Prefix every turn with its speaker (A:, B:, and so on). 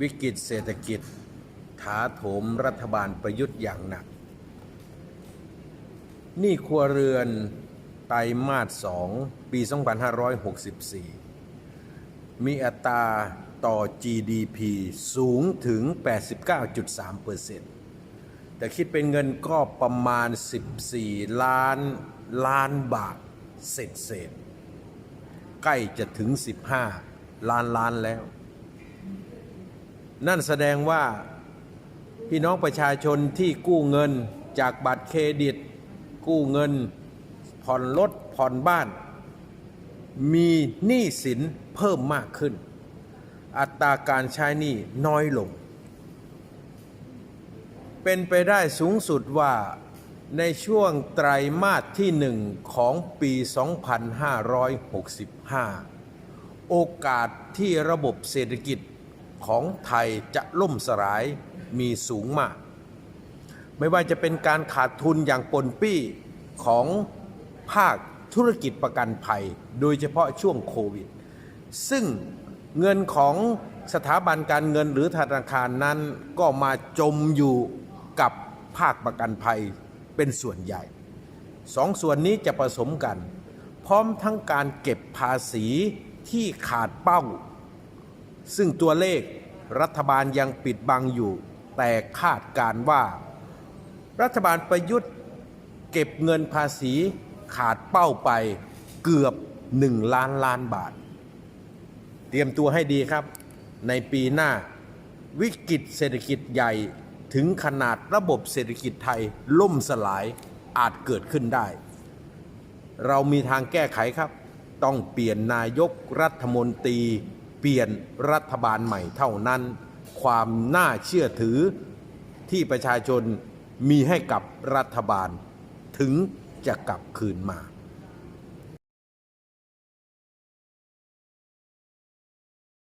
A: วิกฤตเศรษฐกิจ ถาโถมรัฐบาลประยุทธ์อย่างหนัก นี้ครัวเรือนไตรมาส2ปี 2564 มีอัตราต่อ GDP สูงถึง 89.3%แต่คิดเป็นเงินก็ประมาณ 14 ล้านล้านบาทเศษเศษๆใกล้จะถึง 15 ล้านล้านแล้ว นั่นแสดงว่าพี่น้องประชาชนที่กู้เงินจากบัตรเครดิต กู้เงิน ผ่อนรถผ่อนบ้าน มีหนี้สินเพิ่มมากขึ้น อัตราการใช้หนี้น้อยลง เป็นไปได้สูงสุดว่าในช่วงไตรมาสที่หนึ่งของปี 2565 โอกาสที่ระบบเศรษฐกิจ ของไทยจะล่มสลายมีสูงมาก ไม่ว่าจะเป็นการขาดทุนอย่างปนปี้ของภาคธุรกิจประกันภัย โดยเฉพาะช่วงโควิด ซึ่งเงินของสถาบันการเงินหรือธนาคารนั้นก็มาจมอยู่กับภาคประกันภัยเป็นส่วนใหญ่สองส่วนนี้จะผสมกัน พร้อมทั้งการเก็บภาษีที่ขาดเป้า ซึ่งตัวเลขรัฐบาลยังปิดบังอยู่ แต่คาดการว่า รัฐบาลประยุทธ์เก็บเงินภาษีขาดเป้าไปเกือบ 1 ล้านล้านบาท เตรียมตัวให้ดีครับ ในปีหน้าวิกฤตเศรษฐกิจใหญ่ถึงขนาดระบบเศรษฐกิจไทยล่มสลายอาจเกิดขึ้นได้ เรามีทางแก้ไขครับ ต้องเปลี่ยนนายกรัฐมนตรี เปลี่ยนรัฐบาลใหม่เท่านั้น ความน่าเชื่อถือที่ประชาชนมีให้กับรัฐบาล ถึงจะกลับคืนมา